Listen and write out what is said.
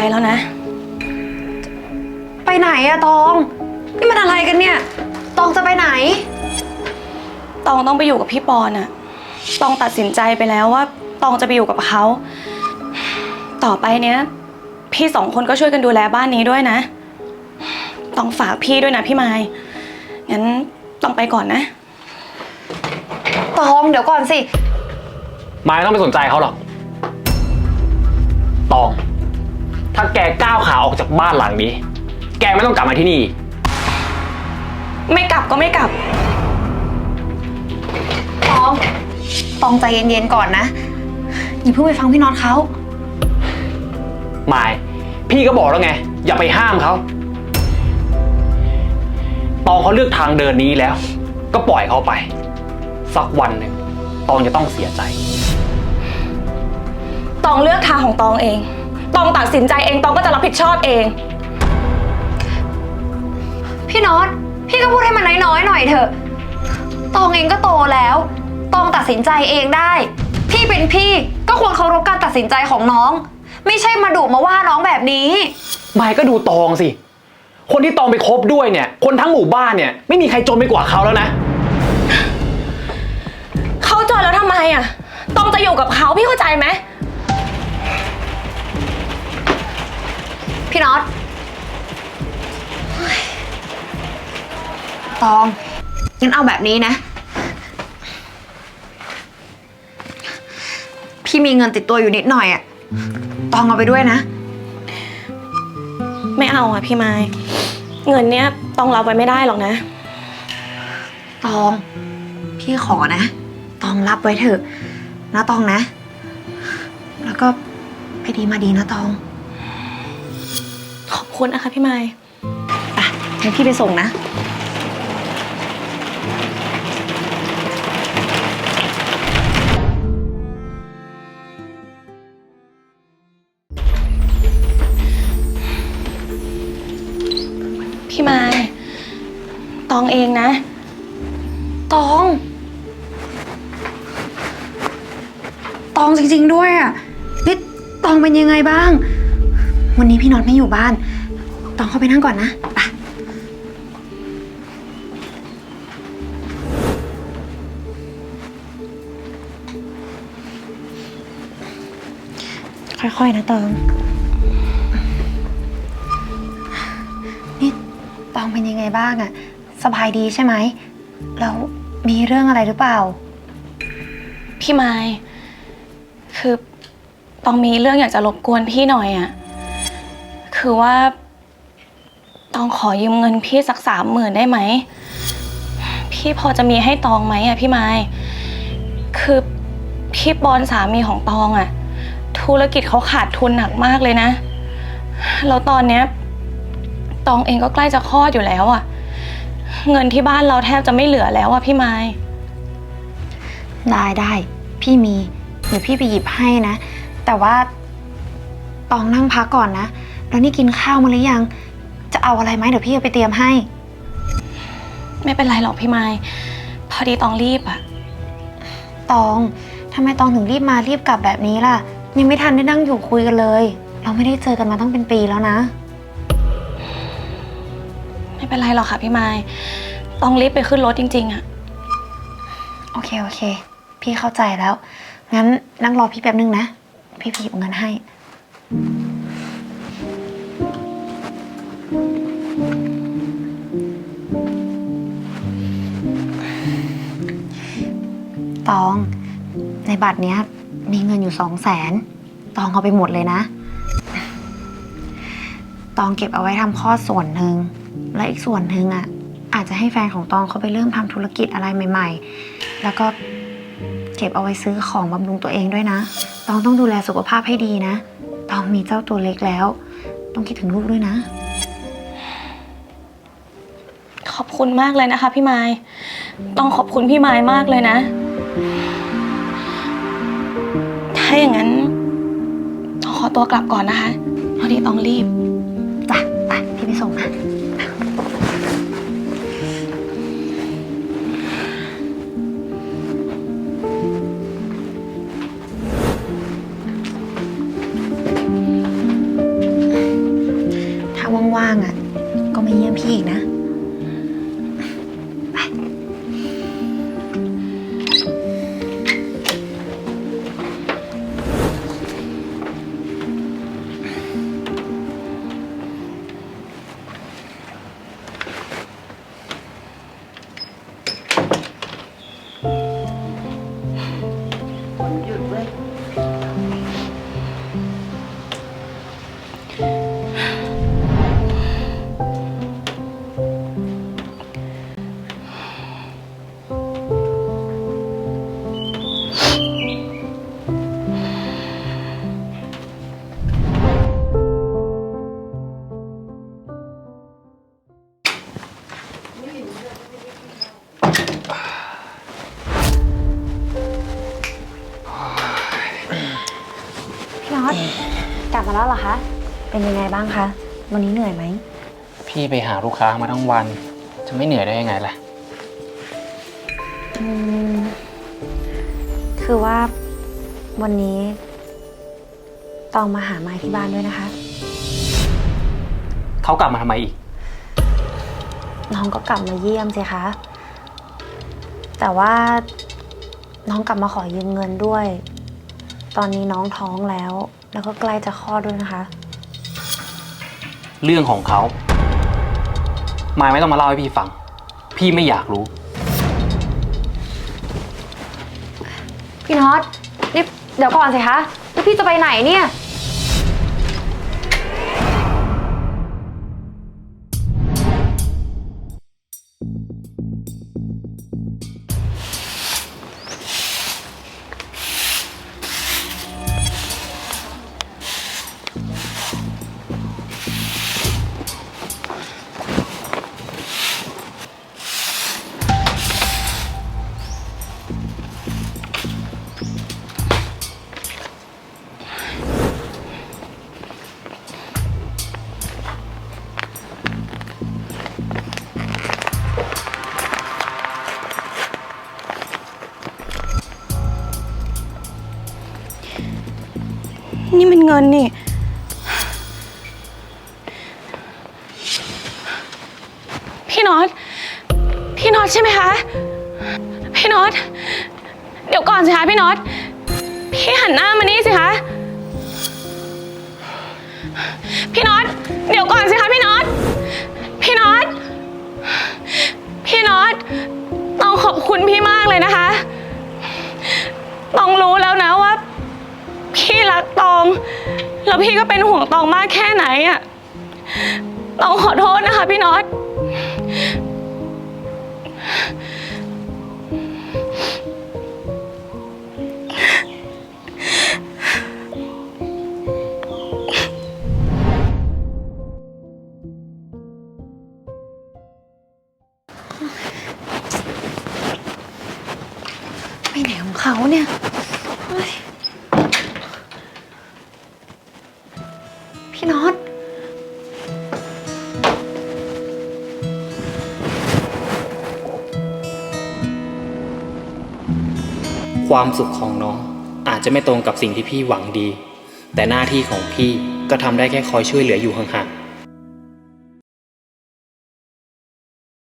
ไปแล้วนะ ไปไหนอะตอง นี่มันอะไรกันเนี่ย ตองจะไปไหน ตองต้องไปอยู่กับพี่ปอนอะตองตัดสินใจไปแล้วว่า ตองจะไปอยู่กับเขา ต่อไปเนี้ย พี่สองคนก็ช่วยกันดูแลบ้านนี้ด้วยนะต้องฝากพี่ด้วยนะพี่ไม้งั้นต้องไปก่อนนะ ตองเดี๋ยวก่อนสิมายไม่ต้องไปสนใจเขาหรอก ตอง ถ้าแกก้าวขาออกจากบ้านหลังนี้ แกไม่ต้องกลับมาที่นี่อีกไม่กลับก็ไม่กลับ ตอง ตองใจเย็นๆก่อนนะ อย่าเพิ่งไปฟังพี่น็อตเขามาย พี่ก็บอกแล้วไง อย่าไปห้ามเขา ตองเขาเลือกทางเดินนี้แล้ว ก็ปล่อยเขาไป สักวันหนึ่ง ตองจะต้องเสียใจ ตองเลือกทางของตองเอง ตองตัดสินใจเองตองก็จะรับผิดชอบเอง พี่น็อตพี่ก็พูดให้มันน้อยๆหน่อยเถอะ ตองเองก็โตแล้ว ตองตัดสินใจเองได้ พี่เป็นพี่ก็ควรเคารพการตัดสินใจของน้อง ไม่ใช่มาดุมาว่าน้องแบบนี้มายก็ดูตองสิ คนที่ตองไปคบด้วยเนี่ย คนทั้งหมู่บ้านเนี่ย ไม่มีใครจนไปกว่าเขาแล้วนะ เขาจนแล้วทำไมอะตองจะอยู่กับเขาพี่เข้าใจไหม พี่น็อตเฮ้ยตองงั้นเอาแบบนี้นะ พี่มีเงินติดตัวอยู่นิดหน่อยอะตองเอาไปด้วยนะ ไม่เอาอะพี่ไม้เงินเนี้ยตองรับไว้ไม่ได้หรอกนะ ตอง พี่ขอนะ ตองรับไว้เถอะนะตองนะ แล้วก็ไปดีมาดีนะตองขอบ คุณนะคะพี่ไม้อะงั้นพี่ไปส่งนะ พี่ไม้ตองเองนะ ตอง ตองจริงๆด้วยอะนี่ตองเป็นยังไงบ้าง วันนี้พี่น็อตไม่อยู่บ้าน ตองเข้าไปนั่งก่อนนะไปค่อยๆนะตอง นี่ตองเป็นยังไงบ้างอะสบายดีใช่ไหม แล้วมีเรื่องอะไรหรือเปล่า พี่ไม้คือตองมีเรื่องอยากจะรบกวนพี่หน่อยอะ่ะคือว่า ตองขอยืมเงินพี่สักสามหมื่นได้ไหม พี่พอจะมีให้ตองไหมอะพี่ไม้คือพี่บอลสามีของตองอะธุรกิจเขาขาดทุนหนักมากเลยนะ แล้วตอนเนี้ยตองเองก็ใกล้จะคลอดอยู่แล้วอะเงินที่บ้านเราแทบจะไม่เหลือแล้วอะ่ะพี่ไม้ได้ได้ พี่มี เดี๋ยวพี่ไปหยิบให้นะ แต่ว่าตองนั่งพักก่อนนะ แล้วนี่กินข้าวมาหรือยัง จะเอาอะไรไหมเดี๋ยวพี่เอาไปเตรียมให้ ไม่เป็นไรหรอกพี่ไม้พอดีตองรีบอะตองทำไมตองถึงรีบมารีบกลับแบบนี้ล่ะ ยังไม่ทันได้นั่งอยู่คุยกันเลย เราไม่ได้เจอกันมาตั้งเป็นปีแล้วนะ ไม่เป็นไรหรอกค่ะพี่ไม้ต้องรีบไปขึ้นรถจริงๆอะโอเคโอเค พี่เข้าใจแล้ว งั้นนั่งรอพี่แป๊บนึงนะ พี่พี่หยิบเงินให้ ตอง ในบัตรเนี้ย มีเงินอยู่สองแสนตองเอาไปหมดเลยนะ ตองเก็บเอาไว้ทำข้อส่วนหนึ่ง และอีกส่วนหนึ่งอะ อาจจะให้แฟนของตองเขาไปเริ่มทำธุรกิจอะไรใหม่ ๆ แล้วก็เก็บเอาไว้ซื้อของบำรุงตัวเองด้วยนะ ตองต้องดูแลสุขภาพให้ดีนะ ตองมีเจ้าตัวเล็กแล้ว ต้องคิดถึงลูกด้วยนะ คุณมากเลยนะคะ พี่ไม้ต้องขอบคุณพี่ไม้มากเลยนะ ถ้าอย่างนั้นต้องขอตัวกลับก่อนนะคะพอดีต้องรีบจ้ะไปพี่ไปส่งนะถ้าว่างๆอะ ก็มาเยี่ยมพี่อีกนะ แล้วเหรอคะ เป็นยังไงบ้างคะ วันนี้เหนื่อยไหม พี่ไปหาลูกค้ามาทั้งวัน จะไม่เหนื่อยได้ยังไงล่ะ อืม คือว่าวันนี้ตองมาหาไม้ที่บ้านด้วยนะคะ เขากลับมาทำไมอีก น้องก็กลับมาเยี่ยมสิคะ แต่ว่าน้องกลับมาขอยืมเงินด้วย ตอนนี้น้องท้องแล้ว แล้วก็ใกล้จะคลอดด้วยนะคะ เรื่องของเขามายไม่ต้องมาเล่าให้พี่ฟัง พี่ไม่อยากรู้ พี่น็อตนี่เดี๋ยวก่อนสิคะแล้วพี่จะไปไหนเนี่ย นี่มันเงินนี่ พี่น็อต พี่น็อตใช่ไหมคะ พี่น็อต ดี๋ยวก่อนสิคะพี่น็อต พี่หันหน้ามานี่สิคะ พี่น็อต เดี๋ยวก่อนสิคะพี่น็อต พี่น็อต พี่น็อต ต้องขอบคุณพี่มากเลยนะคะ ต้องรู้แล้วนะว่า พี่รักตอง แล้วพี่ก็เป็นห่วงตองมากแค่ไหนอะต้องขอโทษนะคะพี่น็อต ไปไหนของเขาเนี่ยเฮ้ยพี่น็อตความสุขของน้องอาจจะไม่ตรงกับสิ่งที่พี่หวังดี แต่หน้าที่ของพี่ก็ทำได้แค่คอยช่วยเหลืออยู่ห่างๆ